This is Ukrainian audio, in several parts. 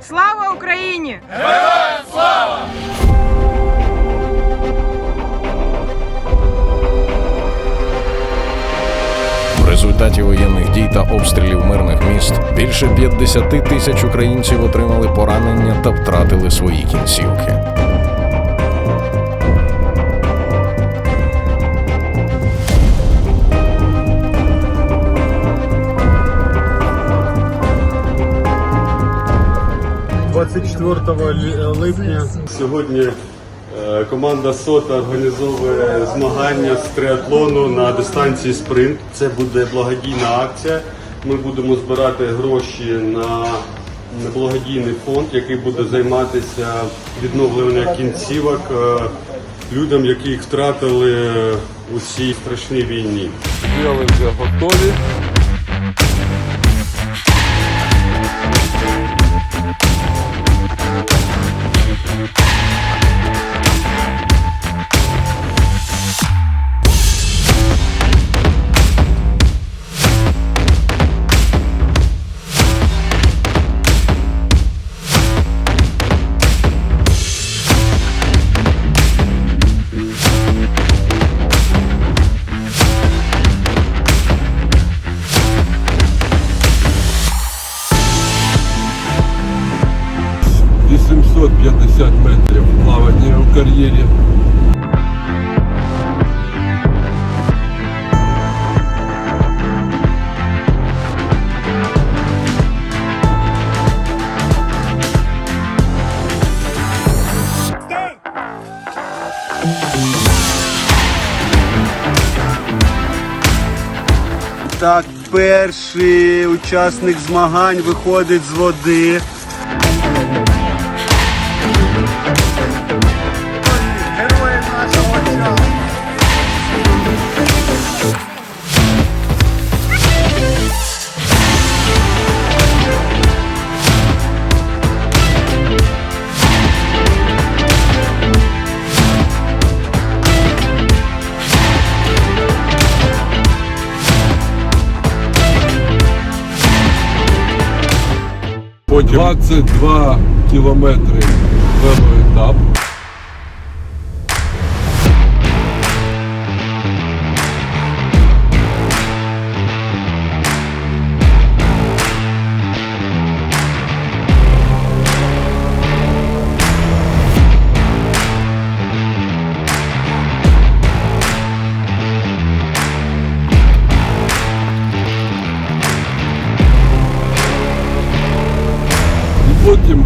Слава Україні! В результаті воєнних дій та обстрілів мирних міст більше 50 тисяч українців отримали поранення та втратили свої кінцівки. – 24 лі- липня. Сьогодні е, команда СОТа організовує змагання з триатлону на дистанції спринт. Це буде благодійна акція. Ми будемо збирати гроші на на благодійний фонд, який буде займатися відновленням кінцівок е, людям, які їх втратили у цій страшній війні. Стріли вже готові. – 850 метрів плавання в кар'єрі. Так, перший учасник змагань виходить з води. По 22 кілометри велоетап.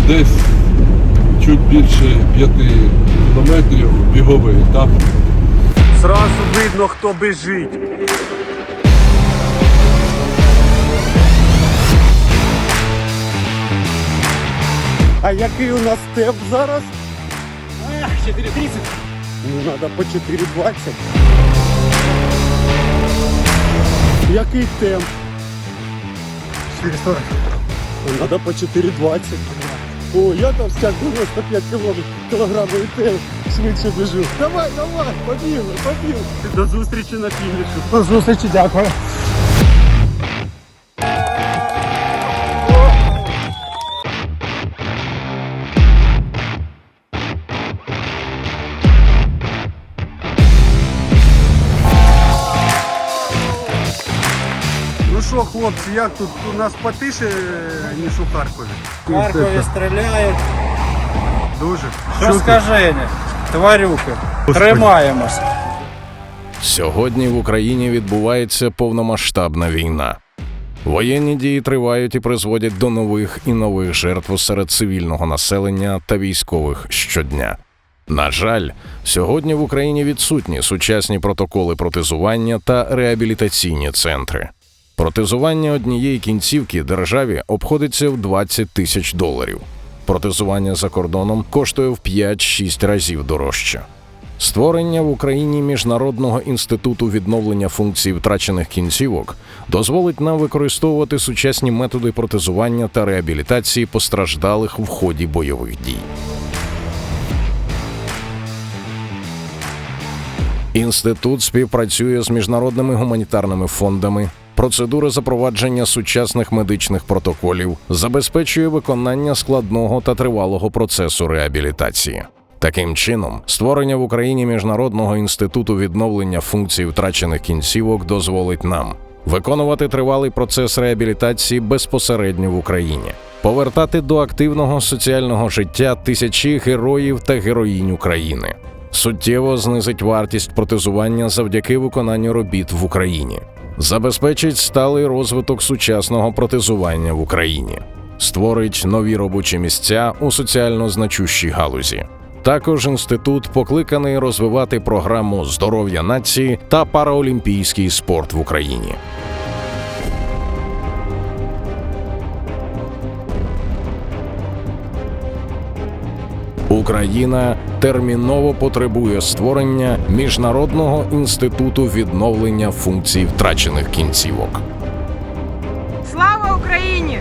Десь чуть більше 5 кілометрів біговий етап. Зразу видно, хто біжить. А який у нас темп зараз? 4.30. Ну, треба по 4.20. Який темп? 4.40. Треба по 4.20. О, я там стяг 95 кілограмів, і швидше біжу. Давай, давай, побігли, побігли. До зустрічі на фініші. До зустрічі, дякую. Що, хлопці, як тут у нас потише, ніж у Харкові? В Харкові стріляють. Дуже. Що скажені? Тварюки. Тримаємось. Сьогодні в Україні відбувається повномасштабна війна. Воєнні дії тривають і призводять до нових і нових жертв серед цивільного населення та військових щодня. На жаль, сьогодні в Україні відсутні сучасні протоколи протезування та реабілітаційні центри. Протезування однієї кінцівки державі обходиться в 20 тисяч доларів. Протезування за кордоном коштує в 5-6 разів дорожче. Створення в Україні міжнародного інституту відновлення функцій втрачених кінцівок дозволить нам використовувати сучасні методи протезування та реабілітації постраждалих в ході бойових дій. Інститут співпрацює з міжнародними гуманітарними фондами, процедури запровадження сучасних медичних протоколів, забезпечує виконання складного та тривалого процесу реабілітації. Таким чином, створення в Україні міжнародного інституту відновлення функцій втрачених кінцівок дозволить нам виконувати тривалий процес реабілітації безпосередньо в Україні, повертати до активного соціального життя тисячі героїв та героїнь України, суттєво знизить вартість протезування завдяки виконанню робіт в Україні, забезпечить сталий розвиток сучасного протезування в Україні, створить нові робочі місця у соціально значущій галузі. Також інститут покликаний розвивати програму здоров'я нації та параолімпійський спорт в Україні. Україна терміново потребує створення міжнародного інституту відновлення функцій втрачених кінцівок. Слава Україні!